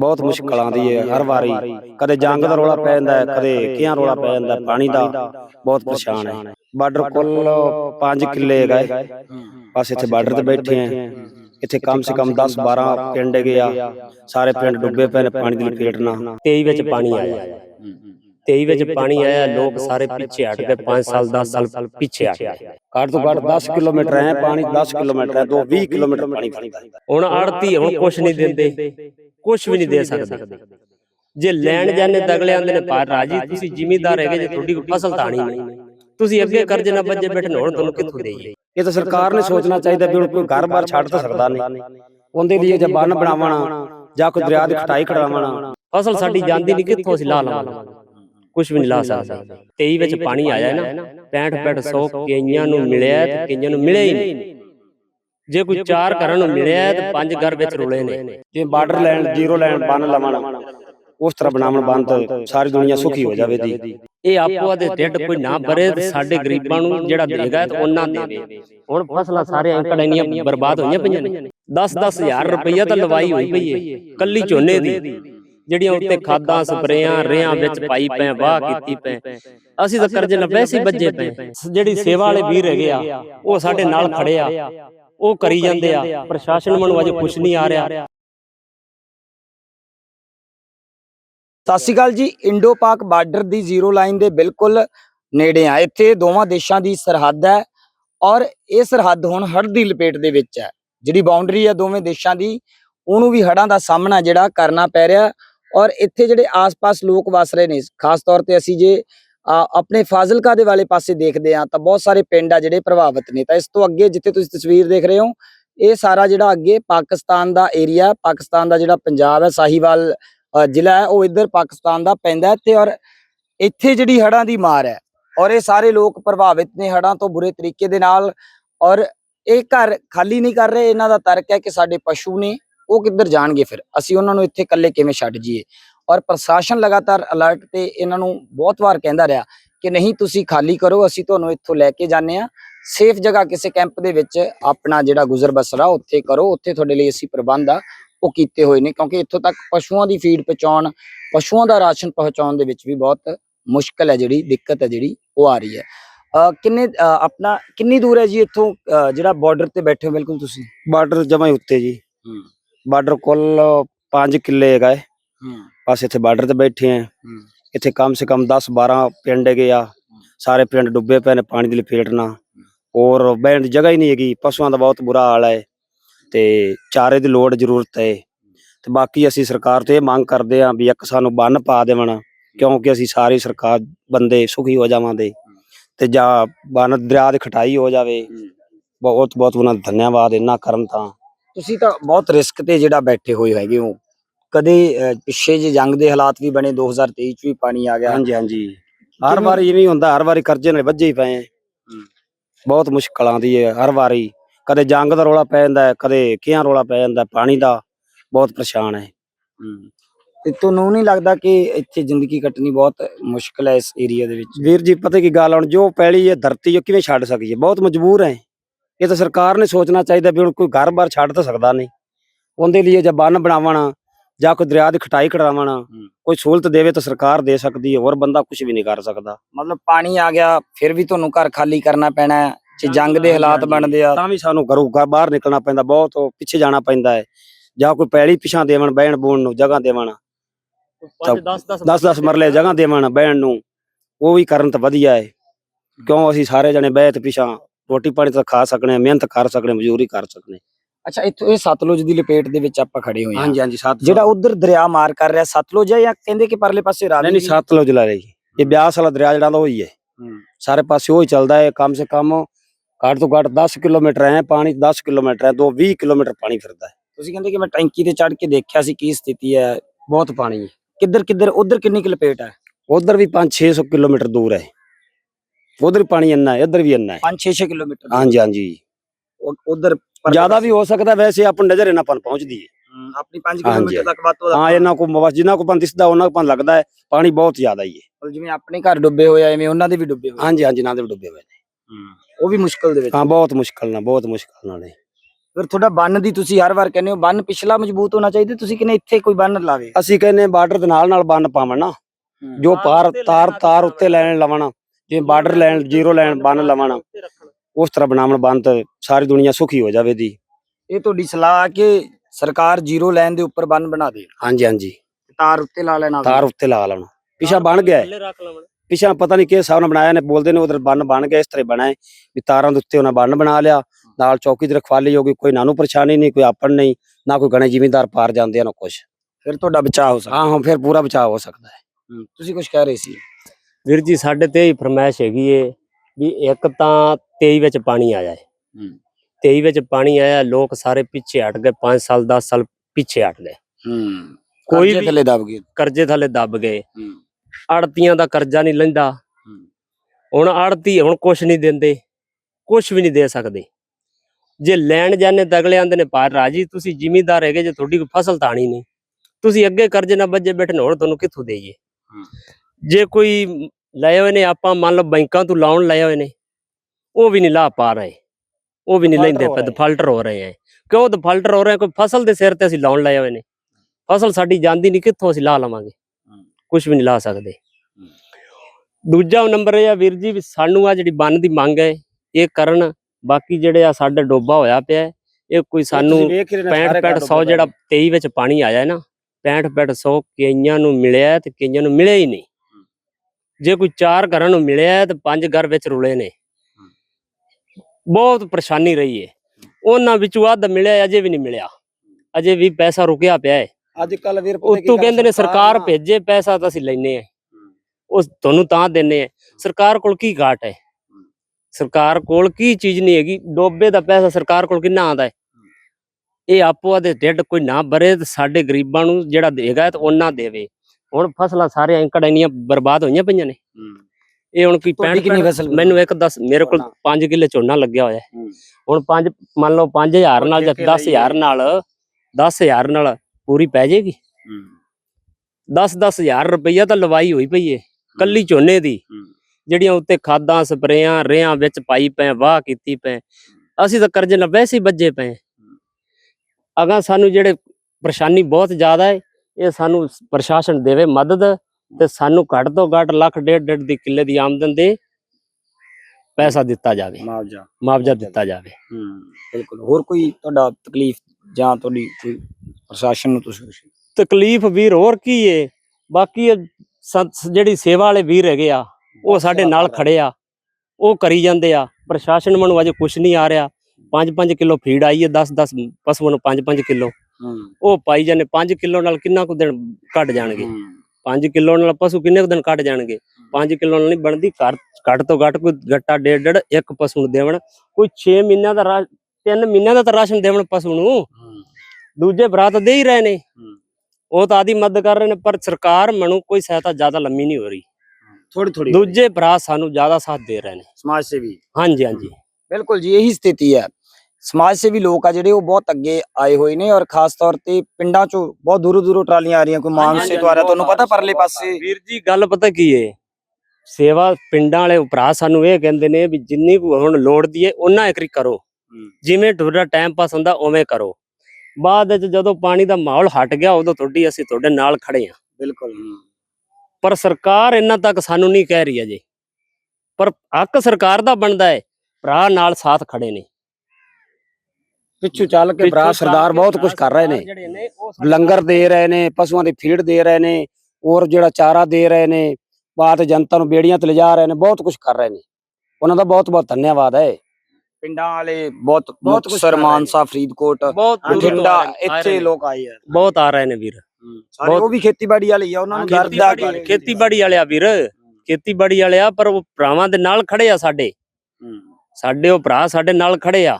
ਬਹੁਤ ਮੁਸ਼ਕਲ ਆਉਂਦੀ ਹੈ ਹਰ ਵਾਰੀ। ਕਦੇ ਜੰਗ ਦਾ ਰੋਲਾ ਪੈ ਜਾਂਦਾ ਹੈ ਕਦੇ ਕਿਆਂ ਰੋਲਾ ਪੈ ਜਾਂਦਾ ਹੈ, ਪਾਣੀ ਦਾ। ਬਹੁਤ ਪਰੇਸ਼ਾਨ ਹੈ। ਬਾਰਡਰ ਕੁੱਲ 5 ਕਿੱਲੇ ਹੈਗਾ। ਹੈ। ਬਸ ਇੱਥੇ ਬਾਰਡਰ ਤੇ ਬੈਠੇ ਆ ਇੱਥੇ ਕਮ ਸੇ ਕਮ 10 12 ਪਿੰਡ ਹੈਗੇ ਆ। ਸਾਰੇ ਪਿੰਡ ਡੁੱਬੇ ਪਏ ਨੇ ਪਾਣੀ ਦੀ ਲਪੇਟ ਨਾਲ। 23 ਵਿੱਚ ਪਾਣੀ ਆਇਆ 23 ਵਿੱਚ ਪਾਣੀ ਆਇਆ ਲੋਕ ਸਾਰੇ ਪਿੱਛੇ ਹਟ ਗਏ 5 ਸਾਲ 10 ਸਾਲ ਪਿੱਛੇ ਹਟ ਗਏ। ਘੱਟ ਤੋਂ ਘੱਟ 10 ਕਿਲੋਮੀਟਰ ਹੈ ਪਾਣੀ 10 ਕਿਲੋਮੀਟਰ ਹੈ ਤੋਂ 20 ਕਿਲੋਮੀਟਰ ਪਾਣੀ ਖੜਦਾ ਹੁਣ ਆੜਤੀ ਹੁਣ ਕੁਛ ਨਹੀਂ ਦਿੰਦੇ ਕੁਛ ਵੀ ਨਹੀਂ ਦੇ ਸਕਦੇ। ਜੇ ਲੈਣ ਜਾਣੇ ਤਾਂ ਅਗਲੇ ਆਂਦੇ ਨੇ ਪਰ ਰਾਜੀ ਤੁਸੀਂ ਜ਼ਿਮੀਦਾਰ ਹੈਗੇ ਜੇ ਤੁਹਾਡੀ ਕੋਈ ਫਸਲ ਤਾਣੀ ਨਹੀਂ ਤੁਸੀਂ ਅੱਗੇ ਕਰਜ਼ੇ ਨਾਲ ਬੱਜੇ ਬੈਠੇ ਨੇ, ਹੁਣ ਤੁਹਾਨੂੰ ਕਿੱਥੋਂ ਦੇਈਏ? ਇਹ ਤਾਂ ਸਰਕਾਰ ਨੇ ਸੋਚਣਾ ਚਾਹੀਦਾ ਵੀ ਹੁਣ ਕੋਈ ਘਰ-ਬਾਰ ਛੱਡ ਤਾਂ ਸਕਦਾ ਨਹੀਂ। ਉਹਦੇ ਲਈ ਜੇ ਬੰਨ ਬਣਾਵਣਾ ਜਾਂ ਕੋਈ ਦਰਿਆ ਦੀ ਖਟਾਈ ਕਰਾਵਣਾ ਫਸਲ ਸਾਡੀ ਜਾਂਦੀ ਨਹੀਂ ਕਿੱਥੋਂ ਅਸੀਂ ਲਾ ਲਵਾਂ ਕੁਛ ਵੀ ਨਹੀਂ ਲਾ ਸਕਦੇ। 23 ਵਿੱਚ ਪਾਣੀ ਆਇਆ ਨਾ 65 65 100 ਕਈਆਂ ਨੂੰ ਮਿਲਿਆ ਤੇ ਕਈਆਂ ਨੂੰ ਮਿਲਿਆ ਹੀ ਨਹੀਂ। ਜੇ ਕੋਈ ਚਾਰ ਘਰਾਂ ਨੂੰ ਮਿਲਿਆ ਤੇ ਪੰਜ ਘਰ ਵਿੱਚ ਰੁਲੇ ਨੇ। ਜੇ ਬਾਰਡਰ ਲਾਈਨ ਜ਼ੀਰੋ ਲਾਈਨ ਬੰਨ ਲਵਣ ਉਸ ਤਰ੍ਹਾਂ ਬਣਾਵਣ ਬੰਨ ਤਾਂ ਸਾਰੀ ਦੁਨੀਆ ਸੁਖੀ ਹੋ ਜਾਵੇ ਦੀ ਇਹ ਆਪੋ ਦੇ ਢਿੱਡ ਕੋਈ ਨਾ ਭਰੇ ਤੇ ਸਾਡੇ ਗਰੀਬਾਂ ਨੂੰ ਜਿਹੜਾ ਦੇਗਾ ਤੇ ਉਹਨਾਂ ਦੇਵੇ ਹੁਣ ਫਸਲਾਂ ਸਾਰੇ ਅੰਕੜ ਇੰਨੀਆਂ ਬਰਬਾਦ ਹੋਈਆਂ ਪਈਆਂ ਨੇ। 10-10 ਹਜ਼ਾਰ ਰੁਪਈਆ ਤਾਂ ਲਵਾਈ ਹੋਈ ਪਈ ਏ। ਕੱਲੀ ਝੋਨੇ ਦੀ। ਜਿਹੜੀਆਂ ਉੱਤੇ ਖਾਦਾਂ ਸਪਰੇਆਂ ਰਿਆਂ ਵਿੱਚ ਪਾਈ ਪਏ ਵਾਹ ਕੀਤੀ ਪਏ। ਅਸੀਂ ਤਾਂ ਕਰਜ਼ੇ ਨਾਲ ਵੈਸੇ ਵੱਜੇ ਪਏ। ਜਿਹੜੀ ਸੇਵਾ ਵਾਲੇ ਵੀਰ ਹੈਗੇ ਆ ਉਹ ਸਾਡੇ ਨਾਲ ਖੜੇ ਆ। ਉਹ ਕਰੀ ਜਾਂਦੇ ਆ। ਪ੍ਰਸ਼ਾਸਨ ਮੈਨੂੰ ਅਜੇ ਕੁਝ ਨਹੀਂ ਆ ਰਿਹਾ। ਸਤਿ ਸ਼੍ਰੀ ਅਕਾਲ ਜੀ। ਇੰਡੋ ਪਾਕ ਬਾਰਡਰ ਦੀ ਜ਼ੀਰੋ ਲਾਈਨ ਦੇ ਬਿਲਕੁਲ ਨੇੜੇ ਆ। ਇੱਥੇ ਦੋਵਾਂ ਦੇਸ਼ਾਂ ਦੀ ਸਰਹੱਦ ਹੈ ਔਰ ਇਹ ਸਰਹੱਦ ਹੁਣ ਹੜ੍ਹ ਦੀ ਲਪੇਟ ਦੇ ਵਿੱਚ ਹੈ। ਜਿਹੜੀ ਬਾਉਂਡਰੀ ਹੈ ਦੋਵੇਂ ਦੇਸ਼ਾਂ ਦੀ ਉਹਨੂੰ ਵੀ ਹੜ੍ਹਾਂ ਦਾ ਸਾਹਮਣਾ ਜਿਹੜਾ ਕਰਨਾ ਪੈ ਰਿਹਾ। ਔਰ ਇੱਥੇ ਜਿਹੜੇ ਆਸ-ਪਾਸ ਲੋਕ ਵਸ ਰਹੇ ਨੇ, ਖਾਸ ਤੌਰ ਤੇ ਅਸੀਂ ਜੇ ਆਪਣੇ ਫਾਜ਼ਿਲਕਾ ਦੇ ਵਾਲੇ ਪਾਸੇ ਦੇਖਦੇ ਆ ਤਾਂ ਬਹੁਤ ਸਾਰੇ ਪਿੰਡ ਆ ਜਿਹੜੇ ਪ੍ਰਭਾਵਿਤ ਨੇ। ਤਾਂ ਇਸ ਤੋਂ ਅੱਗੇ ਜਿੱਥੇ ਤੁਸੀਂ ਤਸਵੀਰ ਦੇਖ ਰਹੇ ਹੋ, ਇਹ ਸਾਰਾ ਜਿਹੜਾ ਅੱਗੇ ਪਾਕਿਸਤਾਨ ਦਾ ਏਰੀਆ ਪਾਕਿਸਤਾਨ ਦਾ ਜਿਹੜਾ ਪੰਜਾਬ ਹੈ, ਸਾਹੀਵਾਲ ਜ਼ਿਲ੍ਹਾ ਹੈ, ਉਹ ਇੱਧਰ ਪਾਕਿਸਤਾਨ ਦਾ ਪੈਂਦਾ ਹੈ ਤੇ ਔਰ ਇੱਥੇ ਜਿਹੜੀ ਹੜ੍ਹਾਂ ਦੀ ਮਾਰ ਹੈ, ਔਰ ਇਹ ਸਾਰੇ ਲੋਕ ਪ੍ਰਭਾਵਿਤ ਨੇ ਹੜ੍ਹਾਂ ਤੋਂ ਬੁਰੇ ਤਰੀਕੇ ਦੇ ਨਾਲ, ਔਰ ਇਹ ਘਰ ਖਾਲੀ ਨਹੀਂ ਕਰ ਰਹੇ, ਇਹਨਾਂ ਦਾ ਤਰਕ ਹੈ ਕਿ ਸਾਡੇ ਪਸ਼ੂ ਨੇ ਉਹ ਕਿੱਧਰ ਜਾਣਗੇ ਫਿਰ? ਅਸੀਂ ਉਹਨਾਂ ਨੂੰ ਇੱਥੇ ਇਕੱਲੇ ਕਿਵੇਂ ਛੱਡ ਜਾਈਏ? ਔਰ ਪ੍ਰਸ਼ਾਸਨ ਲਗਾਤਾਰ ਅਲਰਟ ਤੇ ਇਹਨਾਂ ਨੂੰ ਬਹੁਤ ਵਾਰ ਕਹਿੰਦਾ ਰਿਹਾ ਕਿ ਨਹੀਂ ਤੁਸੀਂ ਖਾਲੀ ਕਰੋ ਅਸੀਂ ਤੁਹਾਨੂੰ ਇੱਥੋਂ ਲੈ ਕੇ ਜਾਂਦੇ ਆ ਸੇਫ ਜਗ੍ਹਾ ਕਿਸੇ ਕੈਂਪ ਦੇ ਵਿੱਚ ਆਪਣਾ ਜਿਹੜਾ ਗੁਜ਼ਰ ਬਸਰਾ ਉੱਥੇ ਕਰੋ। ਉੱਥੇ ਤੁਹਾਡੇ ਲਈ ਅਸੀਂ ਪ੍ਰਬੰਧ ਆ ਉਹ ਕੀਤੇ ਹੋਏ ਨੇ ਕਿਉਂਕਿ ਇੱਥੋਂ ਤੱਕ ਪਸ਼ੂਆਂ ਦੀ ਫੀਡ ਪਹੁੰਚਾਉਣ ਪਸ਼ੂਆਂ ਦਾ ਰਾਸ਼ਨ ਪਹੁੰਚਾਉਣ ਦੇ ਵਿੱਚ ਵੀ ਬਹੁਤ ਮੁਸ਼ਕਲ ਹੈ ਜਿਹੜੀ ਦਿੱਕਤ ਹੈ ਜਿਹੜੀ ਉਹ ਆ ਰਹੀ ਹੈ। ਕਿੰਨੇ ਆਪਣਾ ਕਿੰਨੀ ਦੂਰ ਹੈ ਜੀ ਇੱਥੋਂ ਜਿਹੜਾ ਬਾਰਡਰ ਤੇ ਬੈਠੇ ਹੋ ਬਿਲਕੁਲ ਤੁਸੀਂ? ਬਾਰਡਰ ਜਮਾ ਉੱਤੇ ਜੀ। ਬਾਰਡਰ ਕੁੱਲ 5 ਕਿੱਲੇ ਹੈਗਾ ਹੈ। ਬਸ ਇੱਥੇ ਬਾਰਡਰ ਤੇ ਬੈਠੇ ਆ। ਇੱਥੇ ਕਮ ਸੇ ਕਮ 10 12 ਪਿੰਡ ਹੈਗੇ ਆ। ਸਾਰੇ ਪਿੰਡ ਡੁੱਬੇ ਪਏ ਨੇ ਪਾਣੀ ਦੀ ਲਪੇਟ ਨਾਲ ਔਰ ਬਹਿਣ ਦੀ ਜਗ੍ਹਾ ਹੀ ਨਹੀਂ ਹੈਗੀ। ਪਸ਼ੂਆਂ ਦਾ ਬਹੁਤ ਬੁਰਾ ਹਾਲ ਹੈ। ਤੇ ਚਾਰੇ ਦੀ ਲੋੜ ਜ਼ਰੂਰਤ ਹੈ। ਤੇ ਬਾਕੀ ਅਸੀਂ ਸਰਕਾਰ ਤੋਂ ਇਹ ਮੰਗ ਕਰਦੇ ਆ ਵੀ ਇੱਕ ਸਾਨੂੰ ਬੰਨ ਪਾ ਦੇਵਣ। ਕਿਉਂਕਿ ਅਸੀਂ ਸਾਰੀ ਸਰਕਾਰ ਬੰਦੇ ਸੁਖੀ ਹੋ ਜਾਵਾਂਗੇ। ਤੇ ਜਾਂ ਬੰਨ ਦਰਿਆ ਦੀ ਖਟਾਈ ਹੋ ਜਾਵੇ। ਬਹੁਤ ਬਹੁਤ ਉਹਨਾਂ ਦਾ ਧੰਨਵਾਦ। ਇੰਨਾ ਕਰਨ ਤਾਂ। ਤੁਸੀਂ ਤਾਂ ਬਹੁਤ ਰਿਸਕ ਤੇ ਜਿਹੜਾ ਬੈਠੇ ਹੋਏ ਹੈਗੇ ਹੋ। ਕਦੇ ਪਿੱਛੇ ਜੇ ਜੰਗ ਦੇ ਹਾਲਾਤ ਵੀ ਬਣੇ 2023 ਚ ਵੀ ਪਾਣੀ ਆ ਗਿਆ। ਹਾਂਜੀ ਹਾਂਜੀ। ਹਰ ਵਾਰੀ ਹੀ ਹੁੰਦਾ ਹਰ ਵਾਰੀ ਕਰਜ਼ੇ ਨਾਲ ਵੱਜੇ ਹੀ ਪਏ ਆ। ਬਹੁਤ ਮੁਸ਼ਕਲ ਆਉਂਦੀ ਹੈ ਹਰ ਵਾਰੀ। ਕਦੇ ਜੰਗ ਦਾ ਰੋਲਾ ਪੈ ਜਾਂਦਾ ਕਦੇ ਕਿਆਂ ਰੋਲਾ ਪੈ ਜਾਂਦਾ ਪਾਣੀ ਦਾ ਬਹੁਤ ਪਰੇਸ਼ਾਨ ਹੈ। ਤੇ ਤੁਹਾਨੂੰ ਨਹੀਂ ਲੱਗਦਾ ਕਿ ਇੱਥੇ ਜ਼ਿੰਦਗੀ ਕੱਟਣੀ ਬਹੁਤ ਮੁਸ਼ਕਲ ਹੈ ਇਸ ਏਰੀਆ ਦੇ ਵਿੱਚ? ਵੀਰ ਜੀ ਪਤਾ ਕੀ ਗੱਲ ਹੁਣ ਜੋ ਪੈਲੀ ਹੈ ਧਰਤੀ ਉਹ ਕਿਵੇਂ ਛੱਡ ਸਕੀਏ ਬਹੁਤ ਮਜਬੂਰ ਹੈ। ਇਹ ਤਾਂ ਸਰਕਾਰ ਨੇ ਸੋਚਣਾ ਚਾਹੀਦਾ ਵੀ ਹੁਣ ਕੋਈ ਘਰ-ਬਾਰ ਛੱਡ ਤਾਂ ਸਕਦਾ ਨਹੀਂ। ਉਹਦੇ ਲਈ ਜੇ ਬੰਨ ਬਣਾਵਣਾ ਜਾਂ ਕੋਈ ਦਰਿਆ ਦੀ ਖਟਾਈ ਕਰਾਵਣਾ ਕੋਈ ਸਹੂਲਤ ਦੇਵੇ ਤਾਂ ਸਰਕਾਰ ਦੇ ਸਕਦੀ ਹੈ ਹੋਰ ਬੰਦਾ ਕੁਝ ਵੀ ਨਹੀਂ ਕਰ ਸਕਦਾ। ਮਤਲਬ ਪਾਣੀ ਆ ਗਿਆ ਫਿਰ ਵੀ ਤੁਹਾਨੂੰ ਘਰ ਖਾਲੀ ਕਰਨਾ ਪੈਣਾ ਹੈ ਜੇ ਜੰਗ ਦੇ ਹਾਲਾਤ। ਬਣਦੇ ਆ। ਤਾਂ ਵੀ ਸਾਨੂੰ ਘਰੋਂ ਘਰ ਬਾਹਰ ਨਿਕਲਣਾ ਪੈਂਦਾ ਬਹੁਤ ਪਿੱਛੇ ਜਾਣਾ ਪੈਂਦਾ ਹੈ। ਜਾਂ ਕੋਈ ਪੈਲੀ ਪਿਛਾਂ ਦੇਵਣ ਬਹਿਣ ਬੂਣ ਨੂੰ ਜਗ੍ਹਾ ਦੇਵਣ। 5 10 10 10-10 ਮਰਲੇ ਜਗ੍ਹਾ ਦੇਵਣ ਬਹਿਣ ਨੂੰ। ਉਹ ਵੀ ਕਰਨ ਤਾਂ ਵਧੀਆ ਹੈ। ਕਿਉਂ ਅਸੀਂ ਸਾਰੇ ਜਣੇ ਬਹਿ ਤੇ ਪਿਛਾਂ ਰੋਟੀ ਪਾਣੀ ਤਾਂ ਖਾ ਸਕਣੇ ਹਾਂ, ਮਿਹਨਤ ਕਰ ਸਕਣੇ ਮਜ਼ਦੂਰੀ ਕਰ ਸਕਣੇ। ਅੱਛਾ ਇੱਥੋਂ ਇਹ ਸਤਲੁਜ ਦੀ ਲਪੇਟ ਦੇ ਵਿੱਚ ਆਪਾਂ ਖੜੇ ਹੋਏ ਹਾਂ। ਹਾਂਜੀ ਹਾਂਜੀ ਜਿਹੜਾ ਉਧਰ ਦਰਿਆ ਮਾਰ ਕਰ ਰਿਹਾ ਸਤਲੁਜ ਹੈ ਜਾਂ ਕਹਿੰਦੇ ਕਿ ਪਰਲੇ ਪਾਸੇ ਰਾਵੀ ਨਹੀਂ ਨਹੀਂ ਸਤਲੁਜ ਲੈ ਰਹੀ ਇਹ ਬਿਆਸ ਵਾਲਾ ਦਰਿਆ ਜਿਹੜਾ ਦਾ ਉਹ ਹੀ ਹੈ। ਹੂੰ। ਸਾਰੇ ਪਾਸੇ ਉਹ ਹੀ ਚੱਲਦਾ ਹੈ ਕਮ ਸੇ ਕਮ ਘੱਟ ਤੋਂ ਘੱਟ 10 ਕਿਲੋਮੀਟਰ ਹੈ ਪਾਣੀ 10 ਕਿਲੋਮੀਟਰ ਹੈ ਦੋ 20 ਕਿਲੋਮੀਟਰ ਪਾਣੀ ਫਿਰਦਾ ਹੈ। ਤੁਸੀਂ ਕਹਿੰਦੇ ਕਿ ਮੈਂ ਟੈਂਕੀ ਤੇ ਚੜ ਕੇ ਦੇਖਿਆ ਸੀ ਕੀ ਸਥਿਤੀ ਹੈ ਬਹੁਤ ਪਾਣੀ ਹੈ। ਕਿੱਧਰ ਕਿੱਧਰ ਉਧਰ ਕਿੰਨੀ ਕੁ ਲਪੇਟ ਹੈ? ਉਧਰ ਵੀ 5-600 ਕਿਲੋਮੀਟਰ ਦੂਰ ਹੈ। ਉਧਰ ਪਾਣੀ ਇੰਨਾ ਹੈ ਇੱਧਰ ਵੀ ਇੰਨਾ ਹੈ। 5-6 ਕਿਲੋਮੀਟਰ। ਹਾਂਜੀ ਹਾਂਜੀ। ਉਧਰ ਜ਼ਿਆਦਾ ਵੀ ਹੋ ਸਕਦਾ ਵੈਸੇ ਆਪਣ ਨਜ਼ਰ ਇਹਨਾਂ ਪਰ ਪਹੁੰਚਦੀ ਹੈ ਆਪਣੀ 5 ਹਾਂਜੀ, ਕਿਲੋਮੀਟਰ ਤੱਕ ਵੱਧ ਤੋਂ ਹਾਂ ਇਹਨਾਂ ਕੋ ਬਸ ਜਿੰਨਾ ਕੋ ਪਨ ਦਿਸਦਾ ਉਹਨਾਂ ਕੋ ਪਨ ਲੱਗਦਾ ਹੈ। ਪਾਣੀ ਬਹੁਤ ਜ਼ਿਆਦਾ ਹੀ ਹੈ। ਜਿਵੇਂ ਆਪਣੇ ਘਰ ਡੁੱਬੇ ਹੋਏ ਆ ਐਵੇਂ ਉਹਨਾਂ ਦੇ ਵੀ ਡੁੱਬੇ ਹੋਏ ਹਾਂਜੀ ਹਾਂਜੀ ਨਾਲ ਦੇ ਵੀ ਡੁੱਬੇ ਹੋਏ ਨੇ। ਉਹ ਵੀ ਮੁਸ਼ਕਲ ਦੇ ਵਿੱਚ। ਹਾਂ ਬਹੁਤ ਮੁਸ਼ਕਲ ਨਾਲ ਬਹੁਤ ਮੁਸ਼ਕਲ ਨਾਲ ਹੈ ਫਿਰ ਤੁਹਾਡਾ ਬੰਨ ਦੀ ਤੁਸੀਂ ਹਰ ਵਾਰ ਕਹਿੰਦੇ ਹੋ ਬੰਨ ਪਿਛਲਾ ਮਜ਼ਬੂਤ ਹੋਣਾ ਚਾਹੀਦਾ ਤੁਸੀਂ ਕਹਿੰਦੇ ਇੱਥੇ ਕੋਈ ਬੰਨ ਲਾਵੇ। ਅਸੀਂ ਕਹਿੰਨੇ ਬਾਰਡਰ ਦੇ ਨਾਲ ਨਾਲ ਬੰਨ ਪਾਵਣ ਨਾ। ਜੋ ਪਾਰ ਤਾਰ ਤਾਰ ਉੱਤੇ ਲੈਣ ਲਵਣ ਜੇ ਬਾਰਡਰ ਲੈਣ ਜ਼ੀਰੋ ਲੈਣ ਬੰਨ ਲਵਣ ਉਸ ਤਰ੍ਹਾਂ ਬਣਾਵਣ ਤੇ ਸਾਰੀ ਦੁਨੀਆ ਸੁਖੀ ਹੋ ਜਾਵੇ ਦੀ ਇਹ ਤੁਹਾਡੀ ਸਲਾਹ ਹੈ ਕਿ ਸਰਕਾਰ ਜ਼ੀਰੋ ਲਾਈਨ ਦੇ ਉੱਪਰ ਬੰਨ ਬਣਾ ਦੇ। ਹਾਂਜੀ ਹਾਂਜੀ। ਤਾਰ ਉੱਤੇ ਲਾ ਲੈਣਾ। ਤਾਰ ਉੱਤੇ ਲਾ ਲੈਣ। ਪਿਛਾ ਬਣ ਗਿਆ। ਹੈ। ਪਿਛਾ ਪਤਾ ਨਹੀਂ ਕਿਸ ਹਿਸਾਬ ਨਾਲ ਬਣਾਇਆ ਨੇ ਬੋਲਦੇ ਨੇ ਉਧਰ ਬੰਨ ਬਣ ਗਿਆ ਇਸ ਤਰ੍ਹਾਂ ਹੀ ਬਣਾ ਹੈ ਵੀ ਤਾਰਾਂ ਦੇ ਉੱਤੇ ਉਹਨਾਂ ਬੰਨ ਬਣਾ ਲਿਆ। ਨਾਲ ਚੌਕੀ ਦੀ ਰਖਵਾਲੀ ਹੋਗੀ ਕੋਈ ਨਾਨੂੰ ਪਰੇਸ਼ਾਨੀ ਨਹੀਂ ਕੋਈ ਆਪਣ ਨਹੀਂ ਨਾ ਕੋਈ ਗਣੇ ਜ਼ਿਮੀਂਦਾਰ ਪਾਰ ਜਾਂਦੇ ਨਾ ਕੁਛ। ਫਿਰ ਤੁਹਾਡਾ ਬਚਾਅ ਹੋ ਸਕਦਾ। ਹਾਂ ਹਾਂ ਫਿਰ ਪੂਰਾ ਬਚਾਅ ਹੋ ਸਕਦਾ ਹੈ। ਤੁਸੀਂ ਕੁਝ ਕਹਿ ਰਹੇ ਸੀ। ਵੀਰ ਜੀ ਸਾਡੇ ਤੇ ਹੀ ਫਰਮਾਇਸ਼ ਹੈਗੀ ਏ ਵੀ ਇੱਕ ਤਾਂ 23 ਵਿੱਚ ਪਾਣੀ ਆਇਆ ਹੈ। 23 ਵਿੱਚ ਪਾਣੀ ਆਇਆ ਲੋਕ ਸਾਰੇ ਪਿੱਛੇ ਹਟ ਗਏ 5 ਸਾਲ 10 ਸਾਲ ਪਿੱਛੇ ਹਟ ਗਏ। ਹੂੰ। ਕੋਈ ਵੀ- ਥੱਲੇ ਦਬ ਗਏ। ਕਰਜ਼ੇ ਥੱਲੇ ਦੱਬ ਗਏ। ਹੂੰ। ਆੜਤੀਆਂ ਦਾ ਕਰਜ਼ਾ ਨਹੀਂ ਲੈਂਦਾ। ਹੁਣ ਆੜਤੀ ਹੁਣ ਕੁਛ ਨਹੀਂ ਦਿੰਦੇ ਕੁਛ ਵੀ ਨਹੀਂ ਦੇ ਸਕਦੇ। ਜੇ ਲੈਣ ਜਾਣੇ ਤਾਂ ਅਗਲੇ ਆਂਦੇ ਨੇ ਪਰ ਰਾਜੀ ਤੁਸੀਂ ਜ਼ਿਮੀਂਦਾਰ ਹੈਗੇ ਜੇ ਤੁਹਾਡੀ ਕੋਈ ਫਸਲ ਤਾਣੀ ਨਹੀਂ। ਤੁਸੀਂ ਅੱਗੇ ਕਰਜ਼ੇ ਨਾਲ ਬੱਜੇ ਬੈਠੇ ਨੇ, ਹੋਰ ਤੁਹਾਨੂੰ ਕਿੱਥੋਂ ਦੇਈਏ। ਜੇ ਕੋਈ ਲਏ ਹੋਏ ਨੇ ਆਪਾਂ ਮੰਨ ਲਓ ਬੈਂਕਾਂ ਤੋਂ ਲਾਉਣ ਲਏ ਹੋਏ ਨੇ ਉਹ ਵੀ ਨਹੀਂ ਲਾ ਪਾ ਰਹੇ। ਉਹ ਵੀ ਨਹੀਂ ਲੈਂਦੇ ਪਏ। ਡਿਫਾਲਟਰ ਹੋ ਰਹੇ ਹੈ ਕਿਉਂ ਡਿਫਾਲਟਰ ਹੋ ਰਹੇ? ਕੋਈ ਫਸਲ ਦੇ ਸਿਰ ਤੇ ਅਸੀਂ ਲਾਉਣ ਲਏ ਹੋਏ ਨੇ। ਫਸਲ ਸਾਡੀ ਜਾਂਦੀ ਨਹੀਂ ਕਿੱਥੋਂ ਅਸੀਂ ਲਾ ਲਵਾਂਗੇ? ਕੁਝ ਵੀ ਨਹੀਂ ਲਾ ਸਕਦੇ। ਦੂਜਾ ਨੰਬਰ ਇਹ ਆ ਵੀਰ ਜੀ ਵੀ ਸਾਨੂੰ ਆ ਜਿਹੜੀ ਬੰਨ ਦੀ ਮੰਗ ਹੈ ਇਹ ਕਰਨ। ਬਾਕੀ ਜਿਹੜੇ ਆ ਸਾਡੇ ਡੋਬਾ ਹੋਇਆ ਪਿਆ ਇਹ ਕੋਈ ਸਾਨੂੰ 65 100 ਜਿਹੜਾ 23 ਵਿੱਚ ਪਾਣੀ ਆਇਆ ਹੈ ਨਾ 65 100 ਕਈਆਂ ਨੂੰ ਮਿਲਿਆ ਤੇ ਕਈਆਂ ਨੂੰ ਮਿਲਿਆ ਹੀ ਨਹੀਂ। ਜੇ ਕੋਈ ਚਾਰ ਘਰਾਂ ਨੂੰ ਮਿਲਿਆ ਤੇ ਪੰਜ ਘਰ ਵਿੱਚ ਰੁਲੇ ਨੇ। ਬਹੁਤ ਪਰੇਸ਼ਾਨੀ ਰਹੀ ਹੈ ਉਹਨਾਂ ਵਿੱਚੋਂ ਅੱਧ ਮਿਲਿਆ ਅਜੇ ਵੀ ਨਹੀਂ ਮਿਲਿਆ। ਅਜੇ ਵੀ ਪੈਸਾ ਰੁਕਿਆ ਪਿਆ ਹੈ। ਅੱਜ ਕੱਲ ਵੀਰ ਉਤੋਂ ਕਹਿੰਦੇ ਨੇ ਸਰਕਾਰ ਭੇਜੇ ਪੈਸਾ ਤਾਂ ਅਸੀਂ ਲੈਨੇ ਆ ਉਹ ਤੁਹਾਨੂੰ ਤਾਂ ਦਿੰਨੇ ਆ ਸਰਕਾਰ ਕੋਲ ਕੀ ਘਾਟ ਹੈ? ਸਰਕਾਰ ਕੋਲ ਕੀ ਚੀਜ਼ ਨਹੀਂ ਹੈਗੀ। ਡੋਬੇ ਦਾ ਪੈਸਾ ਸਰਕਾਰ ਕੋਲ ਕਿੰਨਾ ਆਂਦਾ ਹੈ? ਇਹ ਆਪੋ ਦੇ ਢਿੱਡ ਕੋਈ ਨਾ ਬਰੇ ਤੇ ਸਾਡੇ ਗਰੀਬਾਂ ਨੂੰ ਜਿਹੜਾ ਦੇਗਾ ਤੇ ਉਹਨਾਂ ਦੇਵੇ। ਹੁਣ ਫਸਲਾਂ ਸਾਰੇ ਐਂਕੜ ਇੰਨੀਆਂ ਬਰਬਾਦ ਹੋਈਆਂ ਪਈਆਂ ਨੇ। ਇਹ ਹੁਣ ਕੀ ਤੁਹਾਡੀ 65 ਕਿੰਨੀ ਫਸਲ ਮੈਨੂੰ ਇੱਕ ਦੱਸ ਮੇਰੇ ਕੋਲ 5 ਕਿੱਲੇ ਝੋਨਾ ਲੱਗਿਆ ਹੋਇਆ ਹੈ। ਹੁਣ 5 ਮੰਨ ਲਓ 5000 ਨਾਲ ਜਾਂ ਠੇਕੇ 10000 ਨਾਲ 10000 ਨਾਲ ਪੂਰੀ ਪੈ ਜਾਏਗੀ। 10-10000 ਰੁਪਈਆ ਤਾਂ ਲਵਾਈ ਹੋਈ ਪਈ ਏ ਕੱਲੀ ਝੋਨੇ ਦੀ। ਜਿਹੜੀਆਂ ਉੱਤੇ ਖਾਦਾਂ ਸਪਰੇਆਂ ਰੇਹਾਂ ਵਿੱਚ ਪਾਈ ਪਏ ਵਾਹ ਕੀਤੀ ਪਏ। ਅਸੀਂ ਤਾਂ ਕਰਜ਼ੇ ਨਾਲ ਵੈਸੇ ਹੀ ਵੱਜੇ ਪਏ ਅਗਾ ਸਾਨੂੰ ਜਿਹੜੇ ਪਰੇਸ਼ਾਨੀ ਬਹੁਤ ਜ਼ਿਆਦਾ ਹੈ ਇਹ ਸਾਨੂੰ ਪ੍ਰਸ਼ਾਸਨ ਦੇਵੇ ਮਦਦ ਤੇ ਸਾਨੂੰ ਘੱਟ ਤੋਂ ਘੱਟ ਲੱਖ ਡੇਢ ਡੇਢ ਦੀ ਕਿੱਲੇ ਦੀ ਆਮਦਨ ਦੇ ਪੈਸਾ ਦਿੱਤਾ ਜਾਵੇ। ਮੁਆਵਜ਼ਾ। ਮੁਆਵਜ਼ਾ ਦਿੱਤਾ ਜਾਵੇ। ਹੂੰ ਬਿਲਕੁਲ। ਹੋਰ ਕੋਈ ਤੁਹਾਡਾ ਤਕਲੀਫ ਜਾਂ ਤੁਹਾਡੀ ਕੋਈ ਪ੍ਰਸ਼ਾਸਨ ਨੂੰ ਤੁਸੀਂ ਤਕਲੀਫ ਵੀਰ ਹੋਰ ਕੀ ਏ? ਬਾਕੀ ਜਿਹੜੀ ਸੇਵਾ ਵਾਲੇ ਵੀਰ ਹੈਗੇ ਆ ਉਹ ਸਾਡੇ ਨਾਲ ਖੜੇ ਆ। ਉਹ ਕਰੀ ਜਾਂਦੇ ਆ। ਪ੍ਰਸ਼ਾਸਨ ਮੈਨੂੰ ਅਜੇ ਕੁਝ ਨਹੀਂ ਆ ਰਿਹਾ। 5-5 ਕਿਲੋ ਫੀਡ ਆਈ ਹੈ 10-10 ਪਸ਼ੂਆਂ ਨੂੰ 5-5 ਕਿਲੋ। ਉਹ ਪਾਈ ਜਾਂਦੇ 5 ਕਿਲੋ ਨਾਲ ਕਿੰਨਾ ਕੁ ਦਿਨ ਕੱਢ ਜਾਣਗੇ? ਹੂੰ। 5 ਕਿਲੋ ਨਾਲ ਪਸ਼ੂ ਕਿੰਨੇ ਕੁ ਦਿਨ ਕੱਢ ਜਾਣਗੇ? 5 ਕਿਲੋ ਨਾਲ ਨਹੀਂ ਬਣਦੀ ਘੱਟ ਤੋਂ ਘੱਟ ਕੋਈ ਗੱਟਾ ਡੇਢ ਡੇਢ ਇੱਕ ਪਸ਼ੂ ਨੂੰ ਦੇਵਣ। ਕੋਈ 6 ਮਹੀਨਿਆਂ ਦਾ ਰਾ 3 ਮਹੀਨਿਆਂ ਦਾ ਤਾਂ ਰਾਸ਼ਨ ਦੇਵਣ ਪਸ਼ੂ ਨੂੰ। ਦੂਜੇ ਭਰਾ ਤਾਂ ਦੇ ਹੀ ਰਹੇ ਨੇ। ਉਹ ਤਾਂ ਆਦੀ ਮਦਦ ਕਰ ਰਹੇ ਨੇ ਪਰ ਸਰਕਾਰ ਮਨੂੰ ਕੋਈ ਸਹਾਇਤਾ ਜ਼ਿਆਦਾ ਲੰਮੀ ਨਹੀਂ ਹੋ ਰਹੀ। ਥੋੜੀ ਥੋੜੀ ਦੂਜੇ ਭਰਾ ਸਾਨੂੰ ਜ਼ਿਆਦਾ ਸਾਥ ਦੇ ਰਹੇ ਨੇ। ਸਮਾਜ ਸੇਵੀ। ਹਾਂਜੀ ਹਾਂਜੀ। ਬਿਲਕੁਲ ਜੀ ਇਹੀ ਸਥਿਤੀ ਹੈ। ਸਮਾਜ ਸੇਵੀ ਲੋਕ ਆ ਜਿਹੜੇ ਉਹ ਬਹੁਤ ਅੱਗੇ ਆਏ ਹੋਏ ਨੇ ਔਰ ਖਾਸ ਤੌਰ ਤੇ ਪਿੰਡਾਂ ਚੋਂ ਬਹੁਤ ਦੂਰੋਂ ਦੂਰੋਂ ਟਰਾਲੀਆਂ ਆ ਰਹੀਆਂ ਕੋਈ ਮਾਨਸੇ ਤੋਂ ਆ ਰਿਹਾ ਤੁਹਾਨੂੰ ਪਤਾ ਪਰਲੇ ਪਾਸੇ ਵੀਰ ਜੀ ਗੱਲ ਪਤਾ ਕੀ ਏ? ਸੇਵਾ ਪਿੰਡਾਂ ਵਾਲੇ ਭਰਾ ਸਾਨੂੰ ਇਹ ਕਹਿੰਦੇ ਨੇ ਵੀ ਜਿੰਨੀ ਹੁਣ ਲੋੜ ਦੀ ਏ ਉਹਨਾਂ ਇਕਰੀ ਕਰੋ। ਜਿਵੇਂ ਤੁਹਾਡਾ ਟਾਈਮ ਪਾਸ ਹੁੰਦਾ ਉਵੇਂ ਕਰੋ। ਬਾਅਦ ਵਿੱਚ ਜਦੋਂ ਪਾਣੀ ਦਾ ਮਾਹੌਲ ਹਟ ਗਿਆ ਉਦੋਂ ਤੁਹਾਡੀ ਅਸੀਂ ਤੁਹਾਡੇ ਨਾਲ ਖੜੇ ਆ। ਬਿਲਕੁਲ ਪਰ ਸਰਕਾਰ ਇੰਨਾ ਤੱਕ ਸਾਨੂੰ ਨਹੀਂ ਕਹਿ ਰਹੀ ਅਜੇ। ਪਰ ਹੱਕ ਸਰਕਾਰ ਦਾ ਬਣਦਾ ਹੈ ਭਰਾ ਨਾਲ ਸਾਥ ਖੜੇ ਨੇ। ਪਿੱਛੋਂ ਚੱਲ ਕੇ ਭਰਾ ਸਰਦਾਰ ਬਹੁਤ ਕੁਝ ਕਰ ਰਹੇ ਨੇ। ਲੰਗਰ ਦੇ ਰਹੇ ਨੇ ਪਸ਼ੂਆਂ ਦੀ ਫੀਡ ਦੇ ਰਹੇ ਨੇ ਔਰ ਜਿਹੜਾ ਚਾਰਾ ਦੇ ਰਹੇ ਨੇ ਬਾਤ ਜਨਤਾ ਨੂੰ ਬੇੜੀਆਂ ਤੇ ਲਿਜਾ ਰਹੇ ਨੇ ਬਹੁਤ ਕੁਝ ਕਰ ਰਹੇ ਨੇ। ਉਹਨਾਂ ਦਾ ਬਹੁਤ ਬਹੁਤ ਧੰਨਵਾਦ ਹੈ। ਪਿੰਡਾਂ ਵਾਲੇ ਬਹੁਤ ਬਹੁਤ ਬਹੁਤ ਕੁਛ ਸਰ ਕਰ ਰਹੇ ਮਾਨਸਾ ਫਰੀਦਕੋਟ ਬਠਿੰਡਾ ਆ ਆ ਇੱਥੇ। ਲੋਕ ਆਏ ਆ। ਬਹੁਤ ਆ ਰਹੇ ਨੇ ਵੀਰ। ਸਾਰੇ ਉਹ ਵੀ ਖੇਤੀਬਾੜੀ ਵਾਲੇ ਆ ਉਹਨਾਂ ਨੂੰ ਦਰਦ ਆ ਖੇਤੀਬਾੜੀ ਖੇਤੀਬਾੜੀ ਵਾਲਿਆ ਵੀਰ ਖੇਤੀਬਾੜੀ ਵਾਲਿਆ ਪਰ ਉਹ ਭਰਾਵਾਂ ਦੇ ਨਾਲ ਖੜੇ ਆ ਸਾਡੇ। ਸਾਡੇ ਉਹ ਭਰਾ ਸਾਡੇ ਨਾਲ ਖੜੇ ਆ।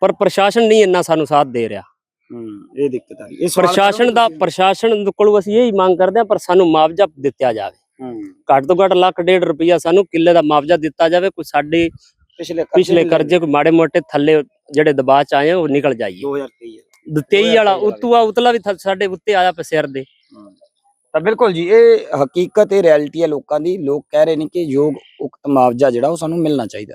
ਪਰ ਪ੍ਰਸ਼ਾਸਨ ਨਹੀਂ ਇੰਨਾ ਸਾਨੂੰ ਸਾਥ ਦੇ ਰਿਹਾ। ਹੂੰ ਇਹ ਦਿੱਕਤ ਆ ਰਹੀ ਇਹ ਪ੍ਰਸ਼ਾਸਨ ਦਾ ਪ੍ਰਸ਼ਾਸਨ ਕੋਲੋਂ ਅਸੀਂ ਇਹੀ ਮੰਗ ਕਰਦੇ ਹਾਂ ਪਰ ਸਾਨੂੰ ਮੁਆਵਜ਼ਾ ਦਿੱਤਾ ਜਾਵੇ। ਹੂੰ। ਘੱਟ ਤੋਂ ਘੱਟ ਲੱਖ ਡੇਢ ਰੁਪਈਆ ਸਾਨੂੰ ਕਿੱਲੇ ਦਾ ਮੁਆਵਜ਼ਾ ਦਿੱਤਾ ਜਾਵੇ ਕੋਈ ਸਾਡੇ ਪਿਛਲੇ ਪਿਛਲੇ ਕਰਜ਼ੇ ਕੋਈ ਮਾੜੇ ਮੋਟੇ ਥੱਲੇ ਜਿਹੜੇ ਦਬਾਅ ਚ ਆਏ ਆ, ਉਹ ਨਿਕਲ ਜਾਈਏ। 2023 23 ਵਾਲਾ। ਉਤੂ ਆ ਉਤਲਾ ਵੀ ਸਾਡੇ ਉੱਤੇ ਆਇਆ ਪਿਆ ਸਿਰ ਦੇ। ਤਾਂ ਬਿਲਕੁਲ ਜੀ ਇਹ ਹਕੀਕਤ ਇਹ ਰਿਐਲਿਟੀ ਹੈ ਲੋਕਾਂ ਦੀ। ਲੋਕ ਕਹਿ ਰਹੇ ਨੇ ਕਿ ਯੋਗ ਉਕਤ ਮੁਆਵਜ਼ਾ ਜਿਹੜਾ ਉਹ ਸਾਨੂੰ ਮਿਲਣਾ ਚਾਹੀਦਾ।